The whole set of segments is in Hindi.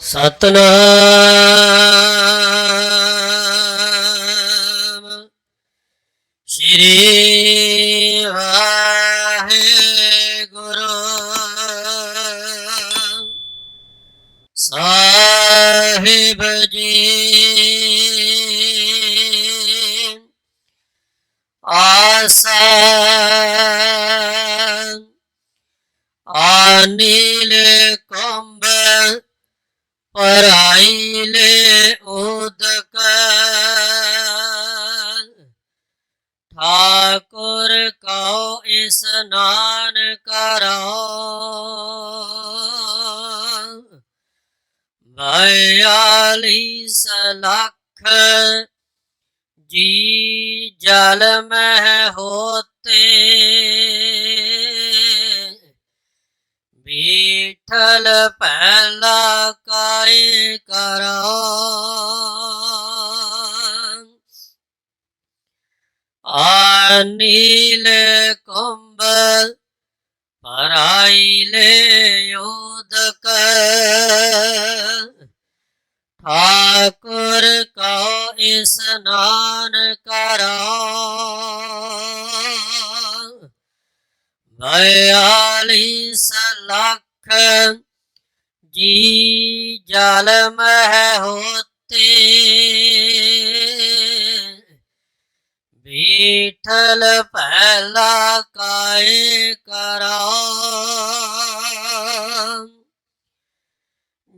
सतना श्री वाहे गुरु साहिब जी। आसा अनिल कुम पराइले उदकल ठाकुर को स्नान करो बयालीस सलख जी जल में होते पहल पहला कारी करो। नील कुंभ पराइले कर ठाकुर का स्नान करो। दयाली सलाह जी जाल है होते। बीठल पहला काय करा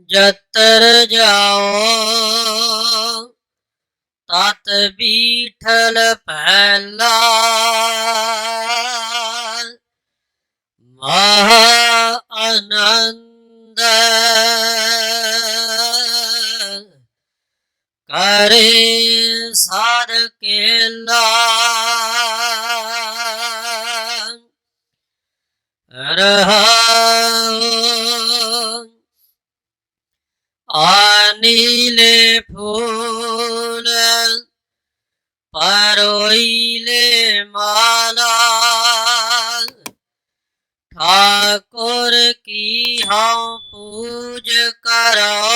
जतर जाओ तत बीठल पहला महानंद करे सार के रहा फूल परोइले मा ठाकुर की हम पूज करो।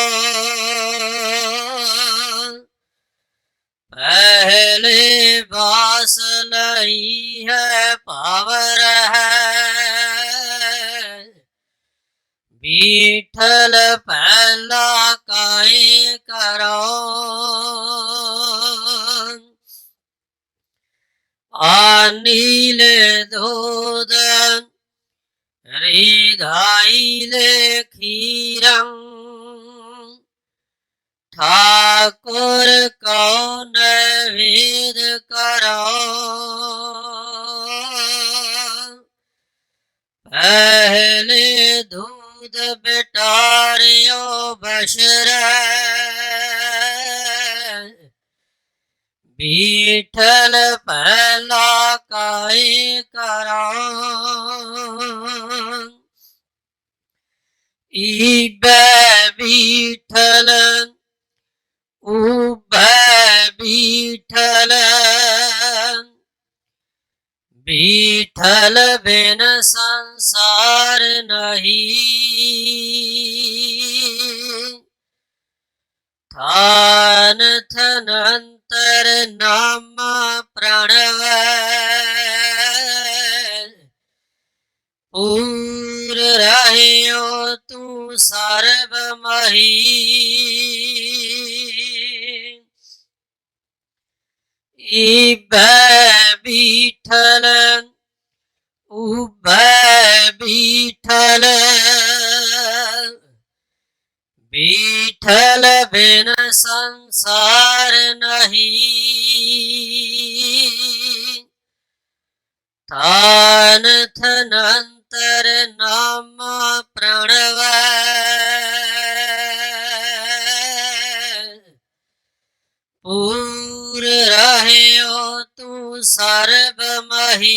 पहले बास नहीं है, पावर है। बीठल पहला कहीं करो। अनिल दूध ਖੀਰੰ ਠਾਕੁਰ ਕਉ ਨਵੇਦ ਕਰੋ ਪਹਿਲੇ ਦੂਧ ਬਟਾਰਿਓ ਬਸ਼ਰ ਬੀਠਲ बीठल पहला काई करा। बीठल उभ बीठल बीठल बिन संसार नहीं। ਥਾਨ ਥਨੰਤਰ ਨਾਮ ਪ੍ਰਣਵ। ਪੂਰ ਰਹਿਓ ਤੂੰ ਸਰਬ ਮਹੀ। ਈਬੈ ਬੀਠਲ ਉਬੈ ਬੀਠਲ। ਬੀਠਲ ਬਿਨ ਸੰਸਾਰ ਨਹੀਂ ਤਾਨ ਥਨੰਤਰ ਨਾਮ ਪ੍ਰਣਵ ਪੂਰ ਰਹਿਓ ਤੂੰ ਸਰਬ ਮਹੀ